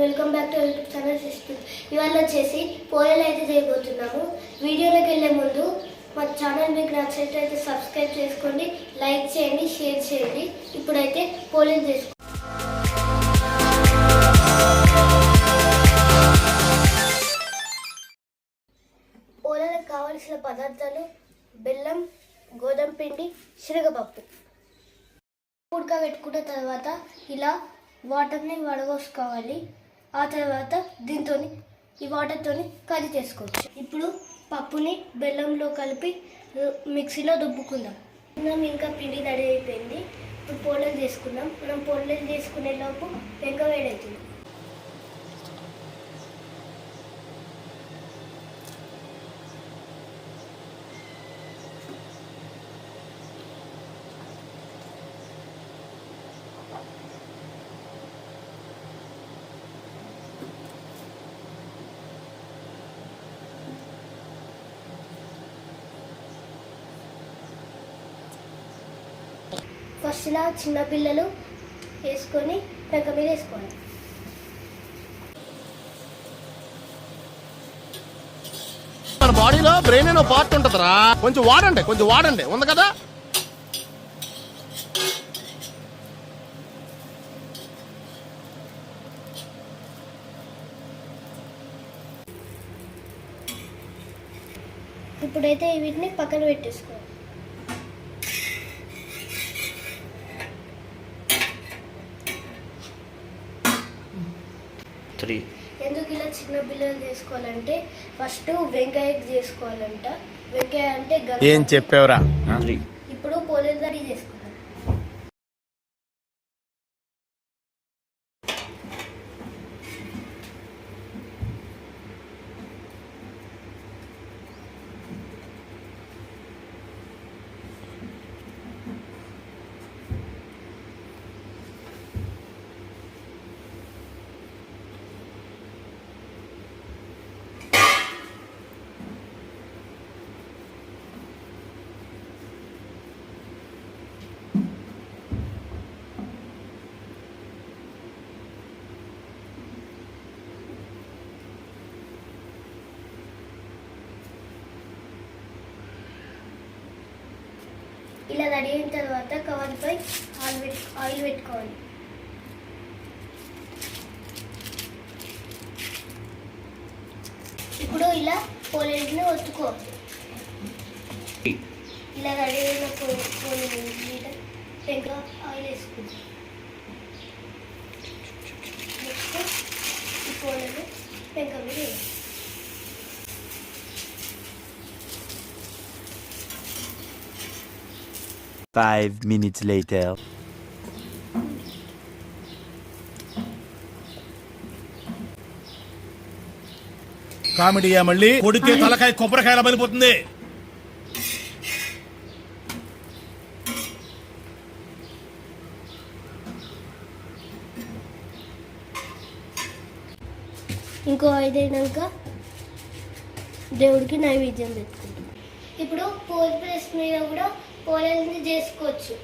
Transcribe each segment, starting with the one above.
Welcome back channels ఇవాళ వచ్చేసి పోయలు అయితే చేయబోతున్నాము. వీడియోలోకి వెళ్ళే ముందు మా ఛానల్ మీకు నచ్చినట్లయితే సబ్స్క్రైబ్ చేసుకోండి లైక్ చేయండి షేర్ చేయండి. ఇప్పుడైతే పోలేలు చేసుకోండి పోలేలకు కావలసిన పదార్థాలు బెల్లం గోధుమ పిండి శనగపప్పు. ఉడకబెట్టుకున్న తర్వాత ఇలా వాటర్ని వడగోసుకోవాలి ఆ తర్వాత దీంతో ఈ వాటర్తో కర్రీ చేసుకోవచ్చు. ఇప్పుడు పప్పుని బెల్లంలో కలిపి మిక్సీలో దుబ్బుకుందాం మనం ఇంకా పిండి రెడీ అయిపోయింది. ఇప్పుడు పోలేలు చేసుకుందాం మనం పోలేలు చేసుకునే లోపు వెంక వేడవుతుంది ఫస్ట్ ఇలా చిన్నపిల్లలు వేసుకొని పెంక మీద వేసుకోవాలి. మన బాడీలో బ్రెయిన్ అనే పార్ట్ ఉంటదిరా. కొంచెం వాడండి కొంచెం వాడండి. ఉంది కదా? ఇప్పుడైతే వీటిని పక్కన పెట్టేసుకోవాలి. త్రీ ఎందుకు ఇలా చిన్న పిల్లలు చేసుకోవాలంటే? ఫస్ట్ వెంకాయ చేసుకోవాలంట. వెంకాయ అంటే. ఏం చెప్పావురా? త్రీ ఇప్పుడు పోలేలు రెడీ ఇలా రెడీ అయిన తర్వాత కవర్పై ఆయిల్ పెట్ ఆయిల్ పెట్టుకోవాలి. ఇప్పుడు ఇలా పోలేని ఒత్తుకో. ఇలా రెడీ అయిన పోలేని ఇంకా ఆయిల్ వేసుకుంటాం నెక్స్ట్ ఈ పోలేని పెంక మీద Five minutes later. కామెడీయా మళ్ళీ? కొడితే తలకాయ కొబ్బరికాయల బలిపోతుంది ఇంకో ఐదు అయినాక దేవుడికి నైవేద్యం పెట్టుకుంటాం ఇప్పుడు పూల ప్రెస్ మీద కూడా పోలేల్ని చేసుకోవచ్చు.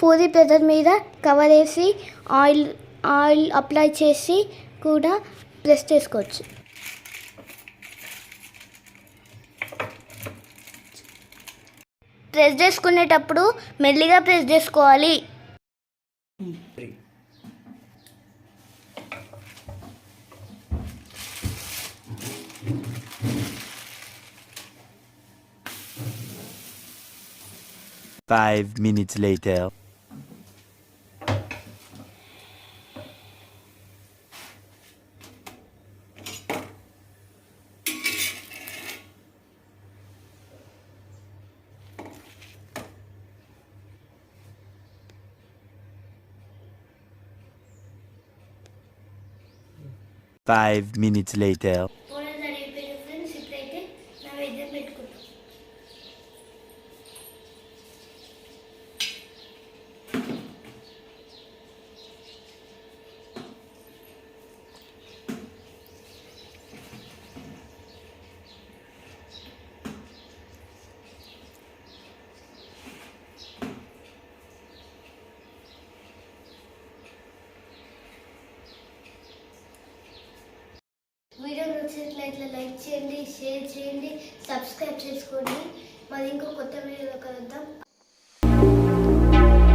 పూరి ప్రెజర్ మీద కవర్ వేసి ఆయిల్ ఆయిల్ అప్లై చేసి కూడా ప్రెస్ చేసుకోవచ్చు. ప్రెస్ చేసుకునేటప్పుడు మెల్లిగా ప్రెస్ చేసుకోవాలి. Five minutes later. Five minutes later. నచ్చినట్లయితే లైక్ చేయండి షేర్ చేయండి సబ్స్క్రైబ్ చేసుకోండి. మరి ఇంకో కొత్త వీడియోలో కలుద్దాం.